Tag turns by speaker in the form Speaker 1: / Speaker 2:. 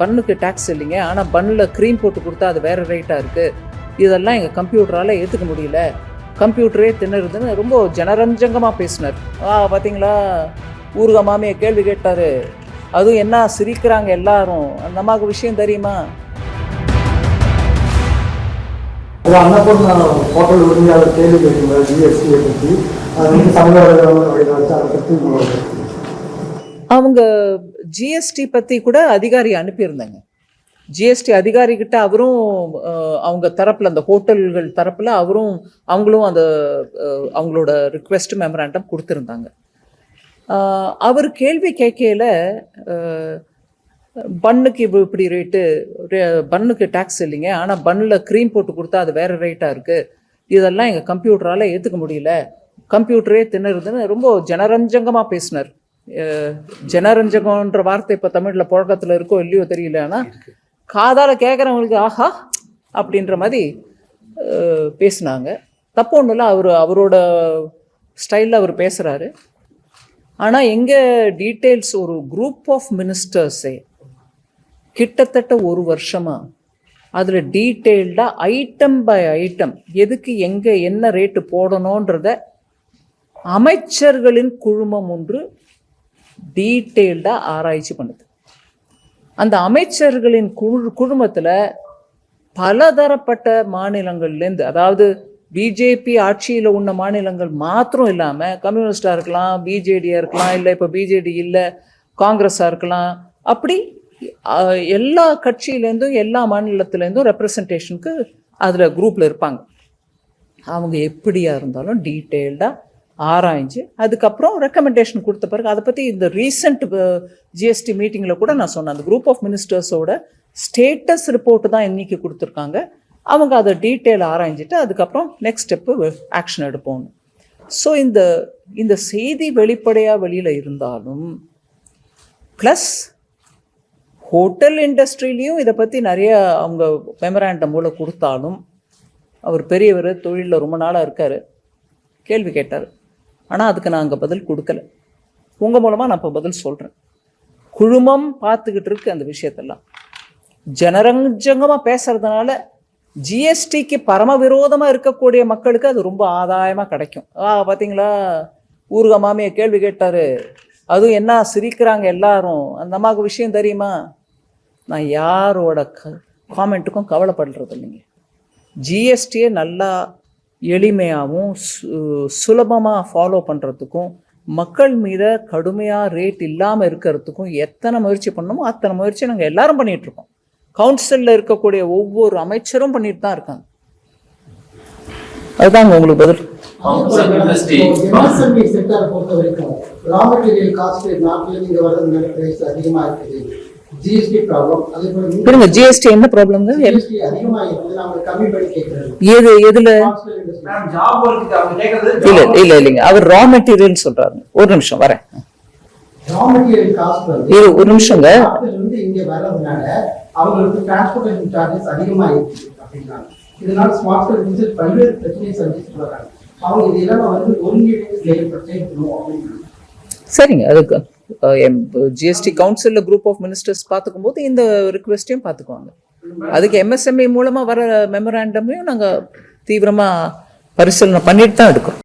Speaker 1: பன்னுக்கு tax இல்லைங்க. ஆனால் பன்னில் cream போட்டு கொடுத்தா அது வேறு ரேட்டாக இருக்குது இதெல்லாம் எங்கள் கம்ப்யூட்டரால் ஏற்றுக்க முடியல. கம்ப்யூட்டரே தின்னுறதுன்னு ரொம்ப ஜனரஞ்சங்கமாக பேசினார். ஆ பார்த்தீங்களா ஊருக மாமியை கேள்வி கேட்டார். அதுவும் என்ன சிரிக்கிறாங்க எல்லாரும். அந்த அம்மாவுக்கு விஷயம் தெரியுமா?
Speaker 2: ஹோட்டல் உரிமையாளர் கேள்வி
Speaker 1: அவங்க ஜிஎஸ்டி பற்றி கூட அதிகாரி அனுப்பியிருந்தாங்க. ஜிஎஸ்டி அதிகாரிகிட்ட அவரும் அவங்க தரப்பில் அந்த ஹோட்டல்கள் தரப்பில் அவரும் அவங்களும் அந்த அவங்களோட ரிக்வெஸ்ட் மெமராண்டம் கொடுத்துருந்தாங்க. அவர் கேள்வி கேட்கையில் பன்னுக்கு இப்போ இப்படி ரேட்டு பன்னுக்கு டேக்ஸ் இல்லைங்க. ஆனால் பன்னில் க்ரீம் போட்டு கொடுத்தா அது வேறு ரேட்டாக இருக்குது இதெல்லாம் எங்கள் கம்ப்யூட்டரால் ஏற்றுக்க முடியல. கம்ப்யூட்டரே தின்னுறதுன்னு ரொம்ப ஜனரஞ்சங்கமாக பேசினார். ஜனரஞ்சகம்ன்ற வார்த்தை இப்போ தமிழில் புழக்கத்தில் இருக்கோ இல்லையோ தெரியல ஆனால் காதால் கேட்குறவங்களுக்கு ஆஹா அப்படின்ற மாதிரி பேசுனாங்க. தப்பு ஒன்றும் இல்லை அவர் அவரோட ஸ்டைலில் அவர் பேசுகிறாரு ஆனால் எங்கே டீட்டெயில்ஸ் ஒரு குரூப் ஆஃப் மினிஸ்டர்ஸே கிட்டத்தட்ட ஒரு வருஷமா அதில் டீட்டெயில்டாக ஐட்டம் பை ஐட்டம் எதுக்கு எங்கே என்ன ரேட்டு போடணுன்றத அமைச்சர்களின் குழுமம் ஒன்று டீட்டெயில்டாக ஆராய்ச்சி பண்ணுது. அந்த அமைச்சர்களின் குழு குழுமத்தில் பலதரப்பட்ட மாநிலங்கள்லேருந்து அதாவது பிஜேபி ஆட்சியில் உள்ள மாநிலங்கள் மாத்திரம் இல்லாமல் கம்யூனிஸ்டாக இருக்கலாம் பிஜேடியாக இருக்கலாம் இல்லை இப்போ பிஜேடி இல்லை காங்கிரஸாக இருக்கலாம் அப்படி எல்லா கட்சியிலேருந்தும் எல்லா மாநிலத்திலேருந்தும் ரெப்ரசன்டேஷனுக்கு அதில் குரூப்பில் இருப்பாங்க. அவங்க எப்படியா இருந்தாலும் டீட்டெயில்டாக ஆராய்ஞ்சு அதுக்கப்புறம் ரெக்கமெண்டேஷன் கொடுத்த பிறகு அதை பற்றி இந்த ரீசெண்ட் ஜிஎஸ்டி மீட்டிங்கில் கூட நான் சொன்னேன். அந்த குரூப் ஆஃப் மினிஸ்டர்ஸோட ஸ்டேட்டஸ் ரிப்போர்ட்டு தான் இன்றைக்கி கொடுத்துருக்காங்க. அவங்க அதை டீட்டெயில் ஆராய்ஞ்சிட்டு அதுக்கப்புறம் நெக்ஸ்ட் ஸ்டெப்பு ஆக்ஷன் எடுப்போம்னு ஸோ இந்த இந்த செய்தி வெளிப்படையாக வெளியில் இருந்தாலும் ப்ளஸ் ஹோட்டல் இண்டஸ்ட்ரியிலையும் இதை பற்றி நிறைய அவங்க மெமராண்டம் மூலம் கொடுத்தாலும் அவர் பெரியவர் தொழிலில் ரொம்ப நாளாக இருக்கார். கேள்வி கேட்டார். ஆனால் அதுக்கு நான் அங்கே பதில் கொடுக்கல. உங்கள் மூலமாக நான் இப்போ பதில் சொல்கிறேன் குழுமம் பார்த்துக்கிட்டு இருக்கு அந்த விஷயத்தெல்லாம். ஜனரஞ்சங்கமாக பேசுறதுனால ஜிஎஸ்டிக்கு பரம விரோதமாக இருக்கக்கூடிய மக்களுக்கு அது ரொம்ப ஆதாயமாக கிடைக்கும். ஆ பார்த்தீங்களா ஊருக மாமியை கேள்வி கேட்டார். அதுவும் என்ன சிரிக்கிறாங்க எல்லாரும்? அந்த அம்மாவுக்கு விஷயம் தெரியுமா? நான் யாரோட க காமெண்ட்டுக்கும் கவலைப்படுறது இல்லைங்க ஜிஎஸ்டியை நல்லா எளிமையாகவும் சு சுலபமாக ஃபாலோ பண்ணுறதுக்கும் மக்கள் மீத கடுமையாக ரேட் இல்லாமல் இருக்கிறதுக்கும் எத்தனை முயற்சி பண்ணணுமோ அத்தனை முயற்சி நாங்கள் எல்லாரும் பண்ணிட்டு இருக்கோம். கவுன்சிலில் இருக்கக்கூடிய ஒவ்வொரு அமைச்சரும் பண்ணிட்டு தான் இருக்காங்க. அதுதாங்க உங்களுக்கு பதில்.
Speaker 2: MSME செக்டாரை பொறுத்த வரைக்கும் ரா மெட்டீரியல் காஸ்ட் நாட்டில் இங்கே வர்றது பிரைஸ் அதிகமாக இருக்குது.
Speaker 1: இருங்க ஜிஎஸ்டி என்ன ப்ராப்ளம்ங்க எது எதில்?
Speaker 3: மேம் ஜாப் ஒர்க்கு அவங்க கேட்கறது
Speaker 1: இல்லை இல்லை இல்லைங்க. அவர் ரா மெட்டீரியல்னு சொல்கிறாரு ஒரு நிமிஷம் வரேன்.
Speaker 2: ரா மெட்டீரியல் காஸ்ட் வந்து
Speaker 1: இரு ஒரு நிமிஷங்க.
Speaker 2: இதனால ஸ்மார்ட் பல்வேறு பிரச்சனையை வராங்க அவங்க இதெல்லாம் வந்து ஒருங்கிணைந்து செயல்படுத்தணும் அப்படின்னு
Speaker 1: சரிங்க அதுக்கு ஜிஎஸ்டி கவுன்சிலில் குரூப் ஆஃப் மினிஸ்டர்ஸ் பார்த்துக்கும்போது இந்த ரிக்வெஸ்ட்டையும் பார்த்துக்குவாங்க. அதுக்கு எம்எஸ்எம்இ மூலமாக வர மெமராண்டமையும் நாங்கள் தீவிரமாக பரிசீலனை பண்ணிட்டு தான் எடுக்கிறோம்